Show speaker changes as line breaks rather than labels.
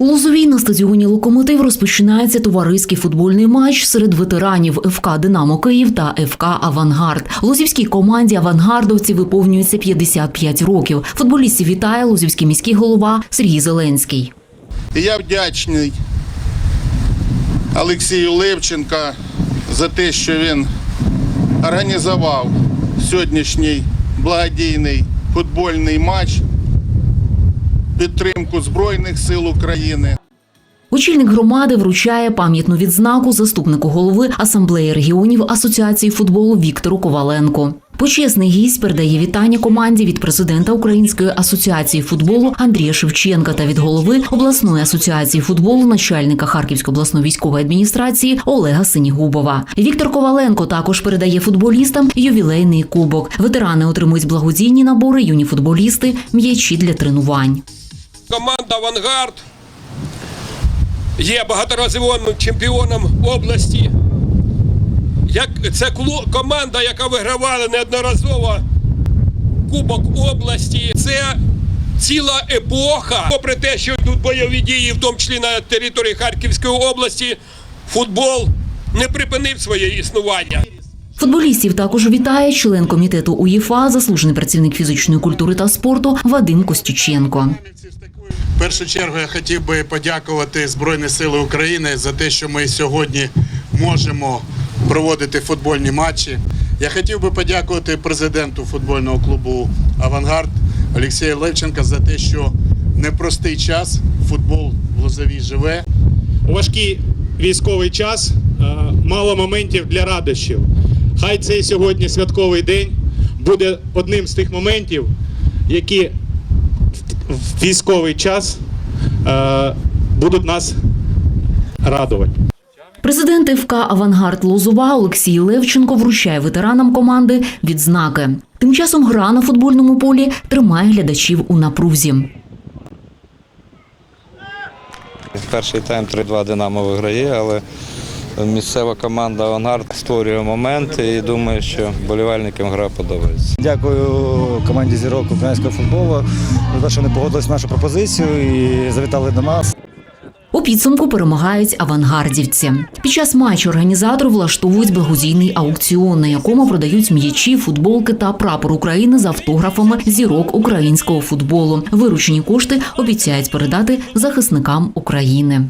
У Лозовій на стадіоні Локомотив розпочинається товариський футбольний матч серед ветеранів ФК Динамо Київ та ФК Авангард. Лозівській команді авангардовці виповнюється 55 років. Футболістів вітає Лозівський міський голова Сергій Зеленський.
Я вдячний Олексію Левченка за те, що він організував сьогоднішній благодійний футбольний матч підтримку Збройних сил України.
Очільник громади вручає пам'ятну відзнаку заступнику голови асамблеї регіонів Асоціації футболу Віктору Коваленко. Почесний гість передає вітання команді від президента Української асоціації футболу Андрія Шевченка та від голови обласної асоціації футболу начальника Харківської обласної військової адміністрації Олега Синігубова. Віктор Коваленко також передає футболістам ювілейний кубок. Ветерани отримують благодійні набори, юні футболісти, м'ячі для тренувань.
Команда Авангард є багаторазовим чемпіоном області. Це команда, яка вигравала неодноразово Кубок області. Це ціла епоха. Попри те, що тут бойові дії, в тому числі на території Харківської області, футбол не припинив своє існування.
Футболістів також вітає член комітету УЄФА, заслужений працівник фізичної культури та спорту Вадим Костюченко.
Першу чергу я хотів би подякувати Збройні Сили України за те, що ми сьогодні можемо проводити футбольні матчі. Я хотів би подякувати президенту футбольного клубу Авангард Олексію Левченка за те, що непростий час футбол в Лозовій живе.
у важкий військовий час е, мало моментів для радощів. Хай цей сьогодні святковий день буде одним з тих моментів, які в- військовий час е, будуть нас радувати.
Президент ФК Авангард Лозова Олексій Левченко вручає ветеранам команди відзнаки. Тим часом гра на футбольному полі тримає глядачів у напрузі.
Перший тайм 3-2 Динамо виграє, але місцева команда Авангард створює моменти і думаю, що болівальникам гра подобається.
Дякую команді зірок українського футболу за те, що вони погодились на нашу пропозицію і завітали до нас.
У підсумку перемагають авангардівці. Під час матчу організатори влаштовують благодійний аукціон, на якому продають м'ячі, футболки та прапор України з автографами зірок українського футболу. Виручені кошти обіцяють передати захисникам України.